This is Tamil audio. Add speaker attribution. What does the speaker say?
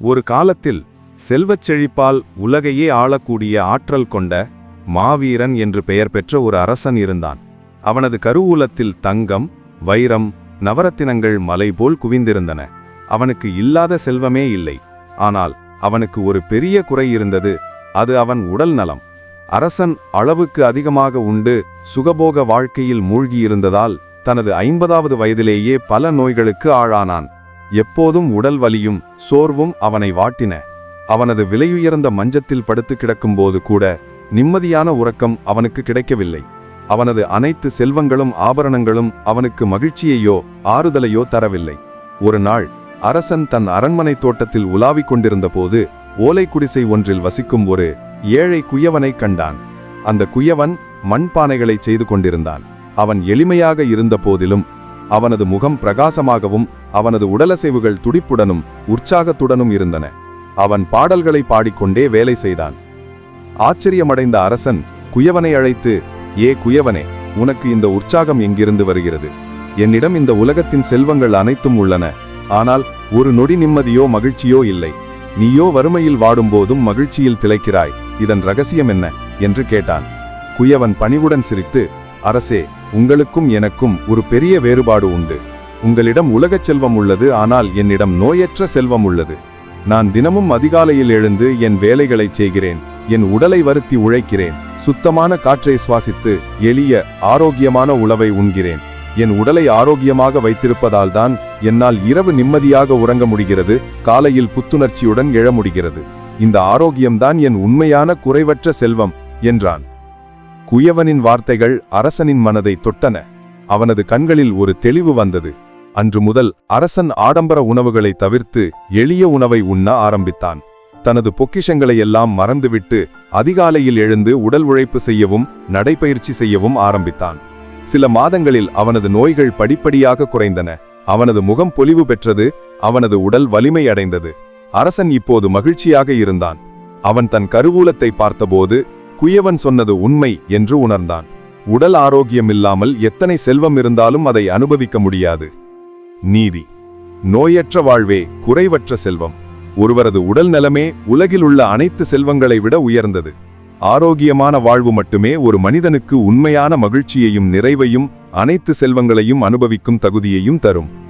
Speaker 1: ஒரு காலத்தில் செல்வச் செழிப்பால் உலகையே ஆளக்கூடிய ஆற்றல் கொண்ட மாவீரன் என்று பெயர் பெற்ற ஒரு அரசன் இருந்தான். அவனது கருவூலத்தில் தங்கம் வைரம் நவரத்தினங்கள் மலை போல் குவிந்திருந்தன. அவனுக்கு இல்லாத செல்வமே இல்லை. ஆனால் அவனுக்கு ஒரு பெரிய குறை இருந்தது. அது அவன் உடல் நலம். அரசன் அளவுக்கு அதிகமாக உண்டு சுகபோக வாழ்க்கையில் மூழ்கியிருந்ததால் தனது ஐம்பதாவது வயதிலேயே பல நோய்களுக்கு ஆளானான். எப்போதும் உடல் வலியும் சோர்வும் அவனை வாட்டின. அவனது விலையுயர்ந்த மஞ்சத்தில் படுத்து கிடக்கும்போது கூட நிம்மதியான உறக்கம் அவனுக்கு கிடைக்கவில்லை. அவனது அனைத்து செல்வங்களும் ஆபரணங்களும் அவனுக்கு மகிழ்ச்சியையோ ஆறுதலையோ தரவில்லை. ஒரு நாள் அரசன் தன் அரண்மனை தோட்டத்தில் உலாவிக் கொண்டிருந்தபோது ஓலை குடிசை ஒன்றில் வசிக்கும் ஒரு ஏழை குயவனை கண்டான். அந்த குயவன் மண்பானைகளை செய்து கொண்டிருந்தான். அவன் எளிமையாக இருந்த போதிலும் அவனது முகம் பிரகாசமாகவும் அவனது உடலசைவுகள் துடிப்புடனும் உற்சாகத்துடனும் இருந்தன. அவன் பாடல்களை பாடிக்கொண்டே வேலை செய்தான். ஆச்சரியமடைந்த அரசன் குயவனை அழைத்து ஏ குயவனே உனக்கு இந்த உற்சாகம் எங்கிருந்து வருகிறது? என்னிடம் இந்த உலகத்தின் செல்வங்கள் அனைத்தும் உள்ளன. ஆனால் ஒரு நொடி நிம்மதியோ மகிழ்ச்சியோ இல்லை. நீயோ வறுமையில் வாடும்போதும் மகிழ்ச்சியில் திளைக்கிறாய். இதன் ரகசியம் என்ன? என்று கேட்டான். குயவன் பணிவுடன் சிரித்து அரசே உங்களுக்கும் எனக்கும் ஒரு பெரிய வேறுபாடு உண்டு. உங்களிடம் உலகச் செல்வம் உள்ளது ஆனால் என்னிடம் நோயற்ற செல்வம் உள்ளது. நான் தினமும் அதிகாலையில் எழுந்து என் வேலைகளைச் செய்கிறேன் என் உடலை வருத்தி உழைக்கிறேன் சுத்தமான காற்றை சுவாசித்து எளிய ஆரோக்கியமான உணவை உண்கிறேன். என் உடலை ஆரோக்கியமாக வைத்திருப்பதால் தான் என்னால் இரவு நிம்மதியாக உறங்க முடிகிறது காலையில் புத்துணர்ச்சியுடன் எழ முடிகிறது. இந்த ஆரோக்கியம்தான் என் உண்மையான குறைவற்ற செல்வம் என்றான். குயவனின் வார்த்தைகள் அரசனின் மனதை தொட்டன. அவனது கண்களில் ஒரு தெளிவு வந்தது. அன்று முதல் அரசன் ஆடம்பர உணவுகளை தவிர்த்து எளிய உணவை உண்ண ஆரம்பித்தான். தனது பொக்கிஷங்களை எல்லாம் மறந்துவிட்டு அதிகாலையில் எழுந்து உடல் உழைப்பு செய்யவும் நடைபயிற்சி செய்யவும் ஆரம்பித்தான். சில மாதங்களில் அவனது நோய்கள் படிப்படியாக குறைந்தன. அவனது முகம் பொலிவு பெற்றது அவனது உடல் வலிமை அடைந்தது. அரசன் இப்போது மகிழ்ச்சியாக இருந்தான். அவன் தன் கருவூலத்தை பார்த்தபோது குயவன் சொன்னது உண்மை என்று உணர்ந்தான். உடல் ஆரோக்கியம் இல்லாமல் எத்தனை செல்வம் இருந்தாலும் அதை அனுபவிக்க முடியாது. நீதி. நோயற்ற வாழ்வே குறைவற்ற செல்வம். ஒருவரது உடல் நலமே உலகில் உள்ள அனைத்து செல்வங்களை விட உயர்ந்தது. ஆரோக்கியமான வாழ்வு மட்டுமே ஒரு மனிதனுக்கு உண்மையான மகிழ்ச்சியையும் நிறைவையும் அனைத்து செல்வங்களையும் அனுபவிக்கும் தகுதியையும் தரும்.